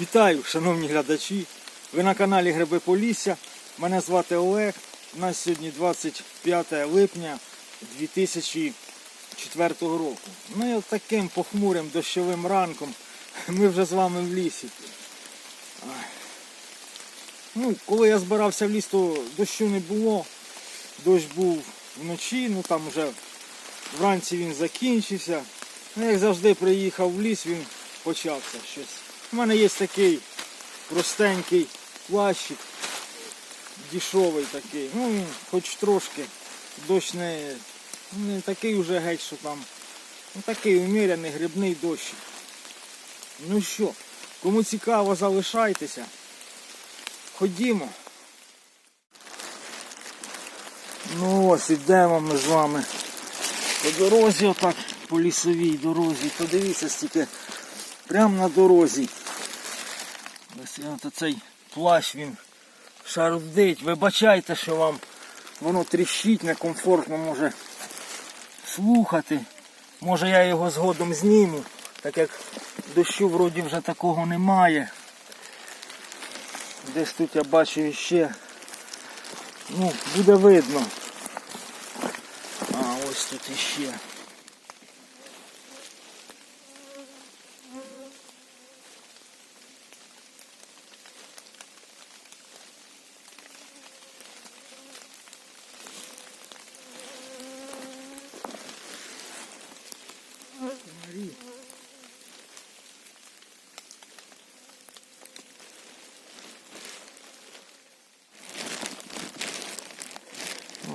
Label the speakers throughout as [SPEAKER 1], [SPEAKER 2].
[SPEAKER 1] Вітаю, шановні глядачі. Ви на каналі Гриби Полісся. Мене звати Олег. У нас сьогодні 25 липня 2004 року. Ну і таким похмурим дощовим ранком ми вже з вами в лісі. Ну, коли я збирався в ліс, то дощу не було. Дощ був вночі, ну там вже вранці він закінчився. Ну, як завжди приїхав в ліс, він почався щось. У мене є такий простенький плащик, дішовий такий. Ну, хоч трошки. Дощ не, не такий уже геть, що там. Ну такий уміряний грибний дощик. Ну що, кому цікаво, залишайтеся. Ходімо. Ну ось ідемо ми з вами по дорозі, отак, по лісовій дорозі. Подивіться стільки прямо на дорозі. Ось цей плащ він шарудить. Вибачайте, що вам воно тріщить, некомфортно може слухати. Може я його згодом зніму, так як дощу вроді вже такого немає. Десь тут я бачу іще. Ну, буде видно. А, ось тут іще. Марі.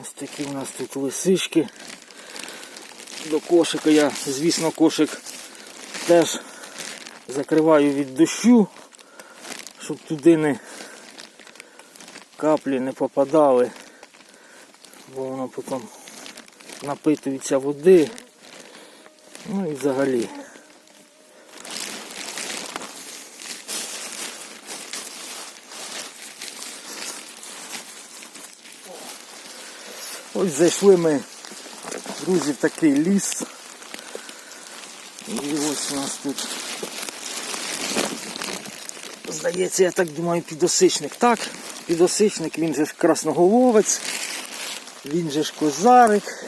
[SPEAKER 1] Ось такі у нас тут лисички. До кошика я, звісно, кошик теж закриваю від дощу, щоб туди не каплі не попадали, бо воно потім напитується води. Ну і взагалі. Ось зайшли ми, друзі, в такий ліс. І ось у нас тут, здається, я так думаю, підосичник. Так, підосичник, він же ж красноголовець, він же ж козарик.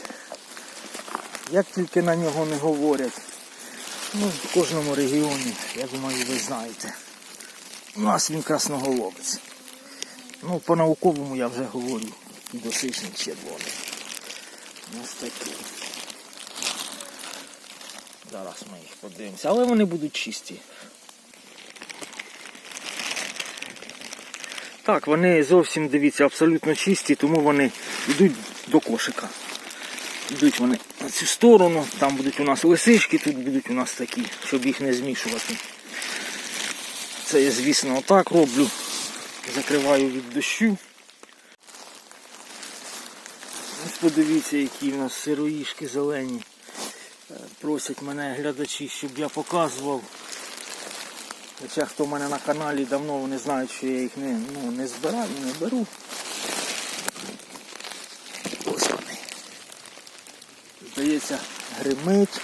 [SPEAKER 1] Як тільки на нього не говорять. Ну, в кожному регіоні, я думаю, ви знаєте. У нас він красноголовець. Ну, по-науковому я вже говорю. Підосичник червоний. Ось такий. Зараз ми їх подивимося, але вони будуть чисті. Так, вони зовсім дивіться, абсолютно чисті, тому вони йдуть до кошика. Йдуть вони на цю сторону, там будуть у нас лисички, тут будуть у нас такі, щоб їх не змішувати. Це я, звісно, отак роблю. Закриваю від дощу. Ось подивіться, які в нас сироїшки зелені. Е, Просять мене глядачі, щоб я показував. Хоча хто в мене на каналі давно вони знають, що я їх не, ну, не збираю, не беру. Ось вони. Здається, гримить.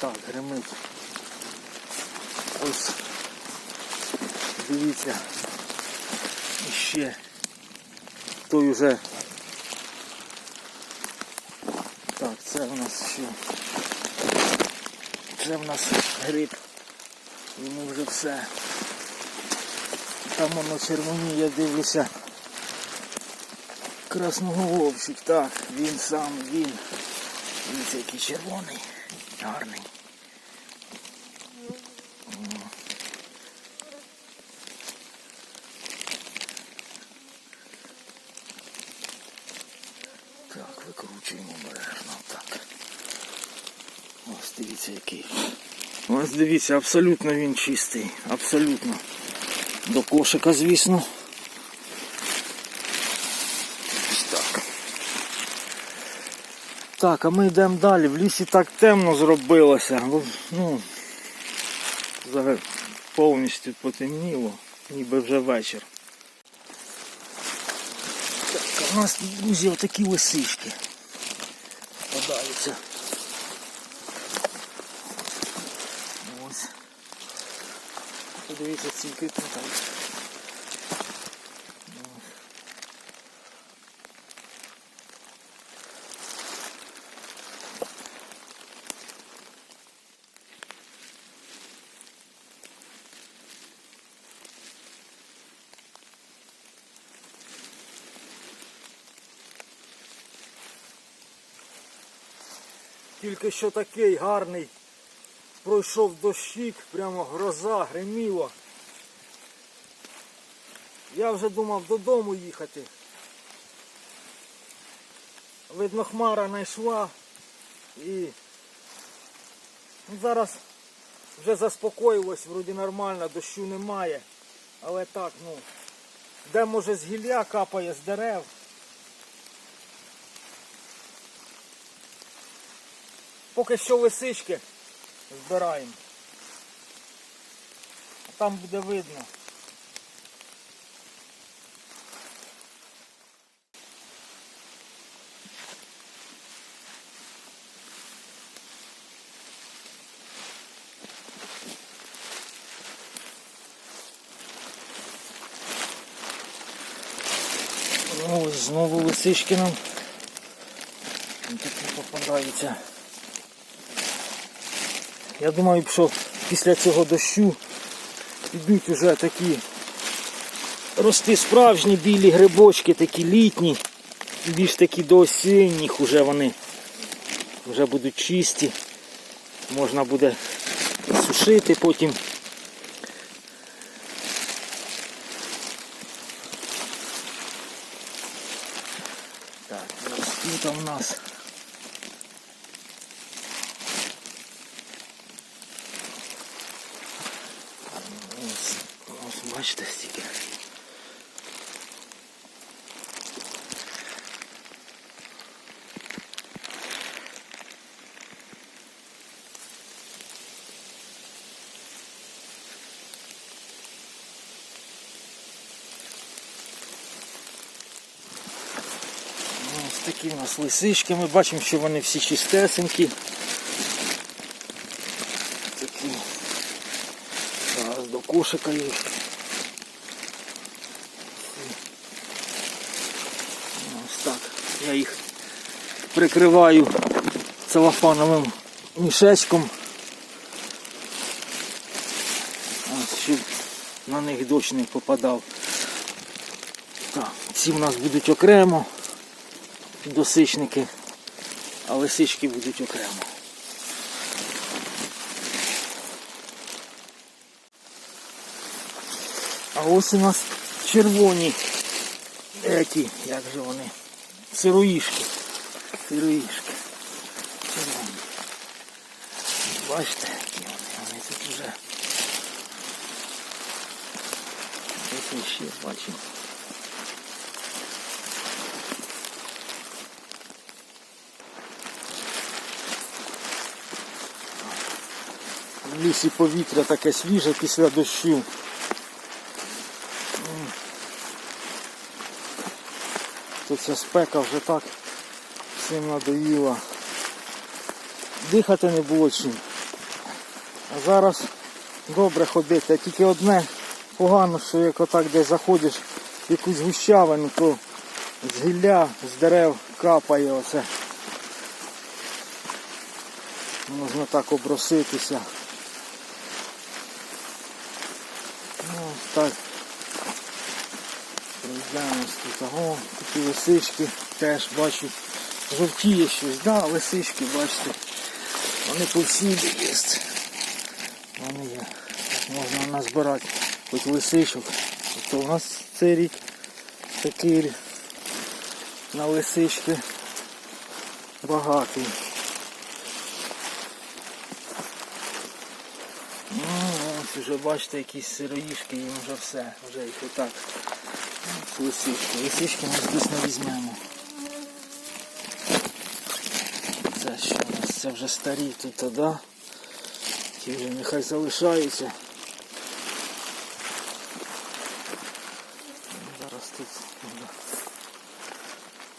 [SPEAKER 1] Так, гримить. Ось. Дивіться. І ще той уже. Так, це у нас що? Це в нас гриб. Йому вже все. Там воно червоні, я дивлюся. Красного вовчик, так, він сам, він. Він який червоний, гарний. О. Так, викручуємо обережно, так. Ось дивіться який. Ось дивіться, абсолютно він чистий. Абсолютно. До кошика, звісно. Так. А ми йдемо далі. В лісі так темно зробилося. Ну, зараз повністю потемніло, ніби вже вечір. Так, а в нас, друзі, отакі лисички попадаються. Ось. Подивіться, тут. Тільки що такий гарний пройшов дощик, прямо гроза, гриміло. Я вже думав додому їхати. Видно, хмара знайшла і ну, зараз вже заспокоїлось, вроді нормально, дощу немає. Але так, ну, де може з гілля капає з дерев. Поки що лисички збираємо. Там буде видно. Ось знову лисички нам. Такі попадаються. Я думаю, що після цього дощу підуть уже такі рости справжні білі грибочки, такі літні, більш такі до осінніх уже вони вже будуть чисті. Можна буде сушити потім. Так, ось тут у нас Ось, ось бачите стільки. Ну, Ось такі у нас лисички. Ми бачимо, що вони всі чистесенькі. Такі. Зараз до кошика їх. Ось так. Я їх прикриваю целофановим мішечком. Ось, щоб на них дощ не попадав. Так, ці в нас будуть окремо, досичники, а лисички будуть окремо. А ось у нас червоні. Еті, як же вони? Сироїшки. Сироїшки. Червоні. Бачите, які вони, вони тут вже. Ось ще бачимо. В лісі повітря таке свіже після дощу. То ця спека вже так всім надоїла. Дихати не було чим. А зараз добре ходити, а тільки одне погано, що як отак десь заходиш в якусь гущавину, то з гілля, з дерев капає оце. Можна так оброситися. Ну, ось так. Пройдемось тут. Ого, такі лисички теж бачу. Жовтіє щось, да, лисички, бачите. Вони повсюди є. Вони є. Можна назбирати хоч лисичок. Тобто у нас цей рік такий на лисички багатий. Ну, ось вже бачите, якісь сироїшки, їм вже все, вже їх отак. Лисички. Лисички ми звісно візьмемо. Це що у нас? Це вже старі тут, да? Ті вже нехай залишаються. Зараз тут.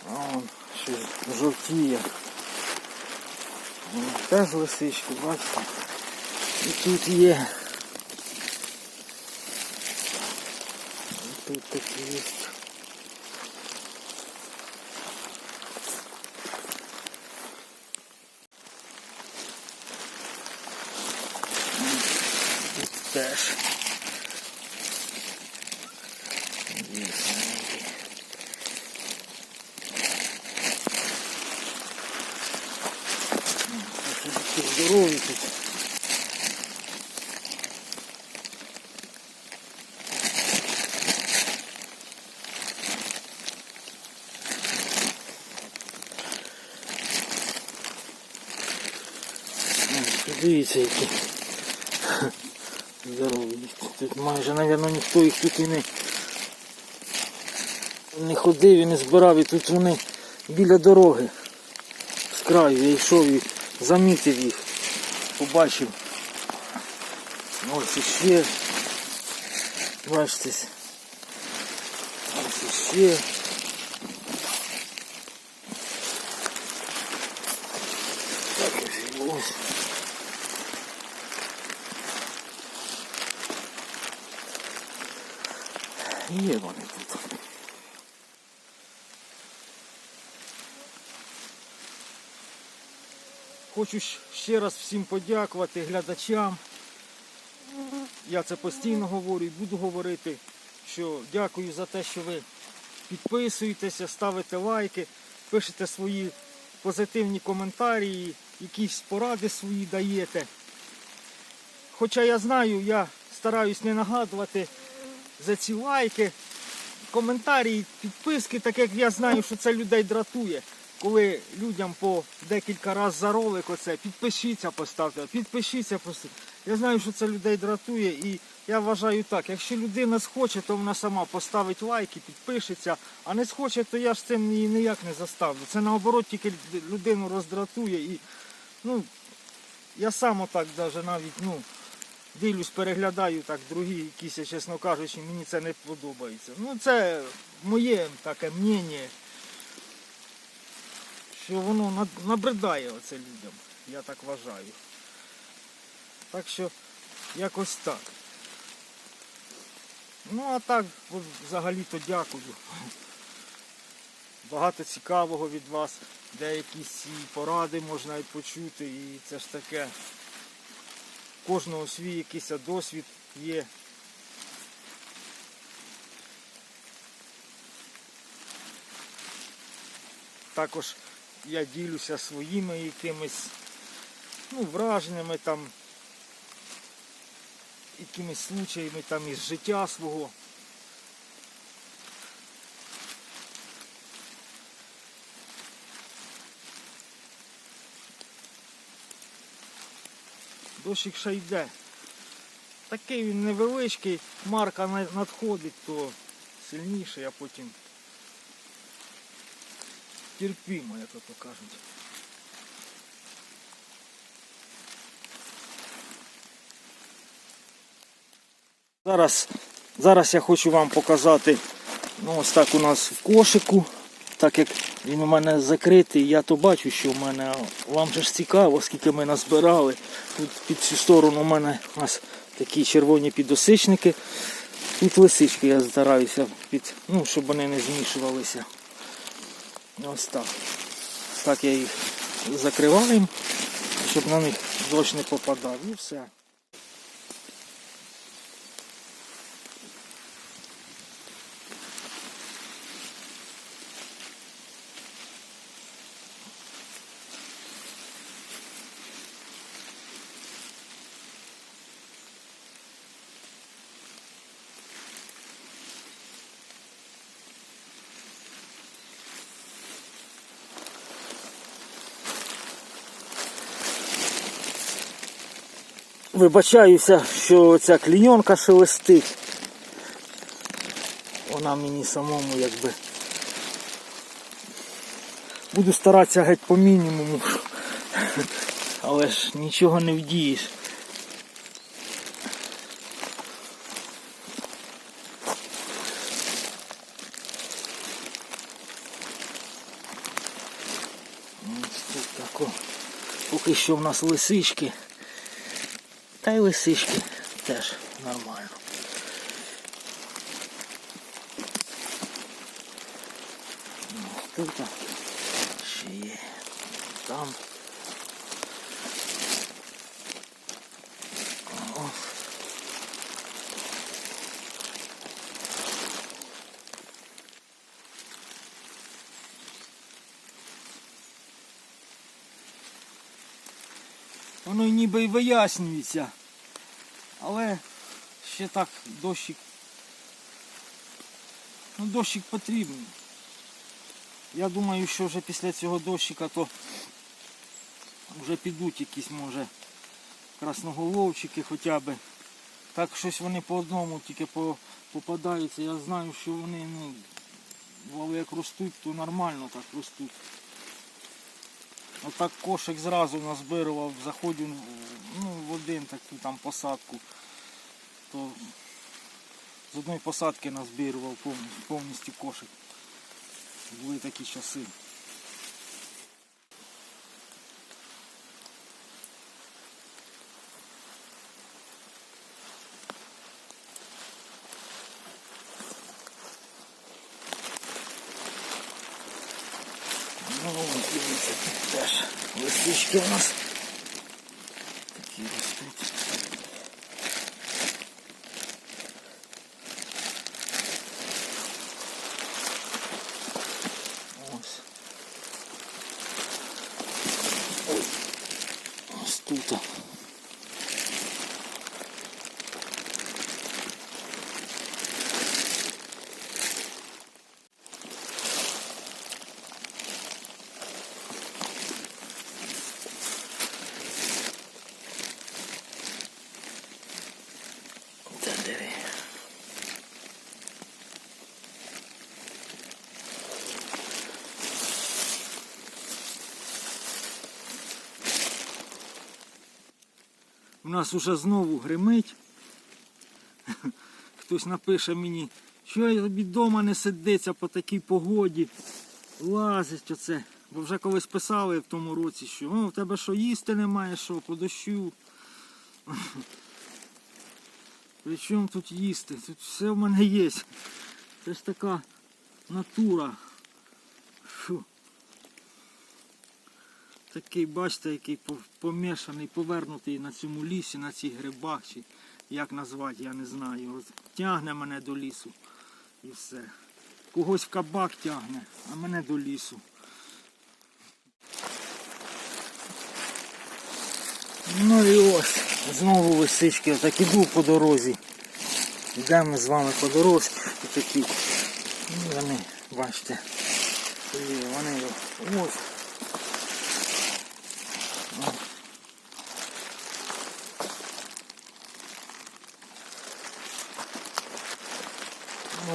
[SPEAKER 1] А вон щось жовтіє. Теж лисички, бачите? І тут є. тут такі є. Тут теж. Є. Такі здорові тут. Ось, Дивіться, які здорові. Тут майже, мабуть, ніхто їх тут і не, не ходив і не збирав, і тут вони біля дороги. З краю я йшов і замітив їх, побачив. Ось іще. Бачите. Ось іще. Так ось і ось. Є вони тут. Хочу ще раз всім подякувати глядачам. Я це постійно говорю і буду говорити, що дякую за те, що ви підписуєтеся, ставите лайки, пишете свої позитивні коментарі, якісь поради свої даєте. Хоча я знаю, я стараюсь не нагадувати за ці лайки, коментарі, підписки, так як я знаю, що це людей дратує. Коли людям по декілька разів за ролик оце, підпишіться, поставте, підпишіться, поставте. Я знаю, що це людей дратує і я вважаю так, якщо людина схоче, то вона сама поставить лайки, підпишеться, а не схоче, то я ж цим її ніяк не заставлю. Це наоборот тільки людину роздратує і ну, я сам отак даже навіть, ну, дивлюсь, переглядаю так другі якісь, чесно кажучи, мені це не подобається. Ну це моє таке мнення, що воно набридає оце людям, я так вважаю. Так що якось так. Ну а так, взагалі-то дякую. Багато цікавого від вас, деякі поради можна і почути, і це ж таке кожного свій якийсь досвід є. Також я ділюся своїми якимись ну, враженнями там, якимись случаями там із життя свого. Дощик ще йде. Такий він невеличкий, марка надходить, то сильніше, а потім терпімо, як то кажуть. Зараз, зараз я хочу вам показати, ну ось так у нас в кошику, так як він у мене закритий, я то бачу, що в мене, вам же ж цікаво, скільки ми назбирали. Тут під цю сторону у мене у нас такі червоні підосичники. Тут лисички я стараюся, під, ну, щоб вони не змішувалися. Ось так. Так я їх закриваю, щоб на них дощ не попадав і все. Вибачаюся, що ця клійонка шелестить. Вона мені самому якби. Буду старатися геть по мінімуму. Але ж нічого не вдієш. Ось тут тако. Поки що в нас лисички. Та й лисички теж нормально. Ось тут ще є там. Ніби й вияснюється. Але ще так дощик. Ну, дощик потрібний. Я думаю, що вже після цього дощика то вже підуть якісь може красноголовчики хоча б. Так щось вони по одному тільки по, попадаються. Я знаю, що вони, ну, як ростуть, то нормально так ростуть. Отак кошик зразу назбирував, заходив ну, в один таку там посадку, то з одної посадки назбирував повністю, кошик. Були такі часи. Ну, дивіться, тут теж листочки у нас такі У нас уже знову гримить. Хтось напише мені, що я тобі вдома не сидиться по такій погоді. Лазить оце. Бо вже колись писали в тому році, що о, в тебе що їсти немає, що по дощу. При чому тут їсти? Тут все в мене є. Це ж така натура. Такий, бачите, який по- помішаний, повернутий на цьому лісі, на цих грибах, чи як назвати, я не знаю. Тягне мене до лісу. І все. Когось в кабак тягне, а мене до лісу. Ну і ось, знову лисички, отак іду по дорозі. Йдемо з вами по дорозі. І такі. Ну, вони, бачите. Вони ось.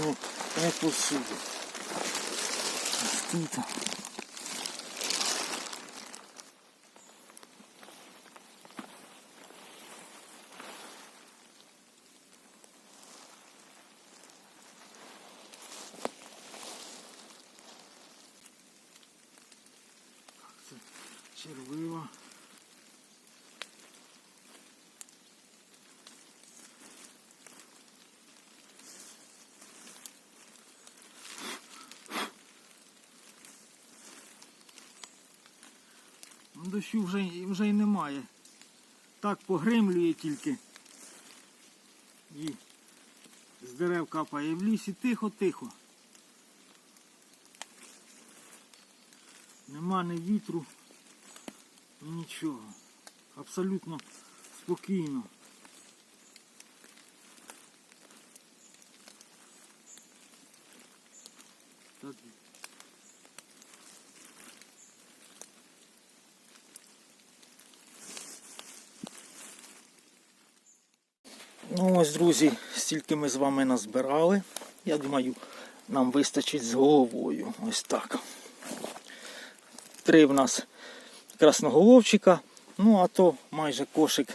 [SPEAKER 1] Ну, не посуду. Ось тут. Це червива. Дощу вже, вже й немає. Так погримлює тільки. І з дерев капає в лісі тихо-тихо. Нема ні вітру, ні нічого. Абсолютно спокійно. Так. Ну ось, друзі, стільки ми з вами назбирали. Я думаю, нам вистачить з головою. Ось так. Три в нас красноголовчика, ну а то майже кошик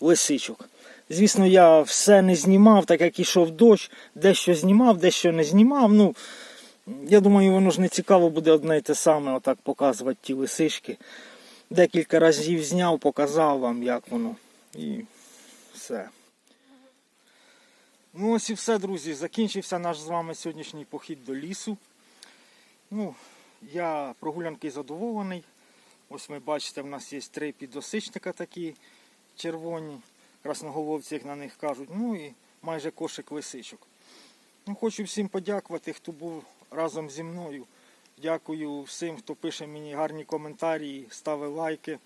[SPEAKER 1] лисичок. Звісно, я все не знімав, так як ішов дощ, дещо знімав, дещо не знімав. Ну, я думаю, воно ж не цікаво буде одне і те саме, отак показувати ті лисички. Декілька разів зняв, показав вам, як воно. І все. Ну ось і все, друзі. Закінчився наш з вами сьогоднішній похід до лісу. Ну, я прогулянки задоволений. Ось ви бачите, в нас є три підосичника такі червоні, красноголовці, як на них кажуть. Ну і майже кошик лисичок. Ну, хочу всім подякувати, хто був разом зі мною. Дякую всім, хто пише мені гарні коментарі, ставить лайки,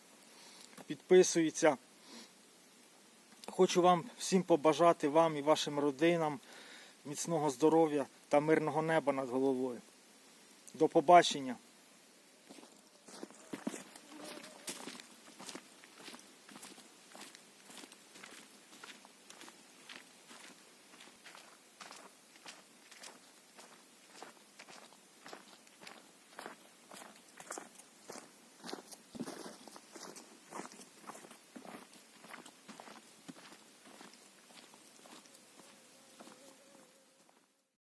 [SPEAKER 1] підписується. Хочу вам всім побажати вам і вашим родинам міцного здоров'я та мирного неба над головою. До побачення!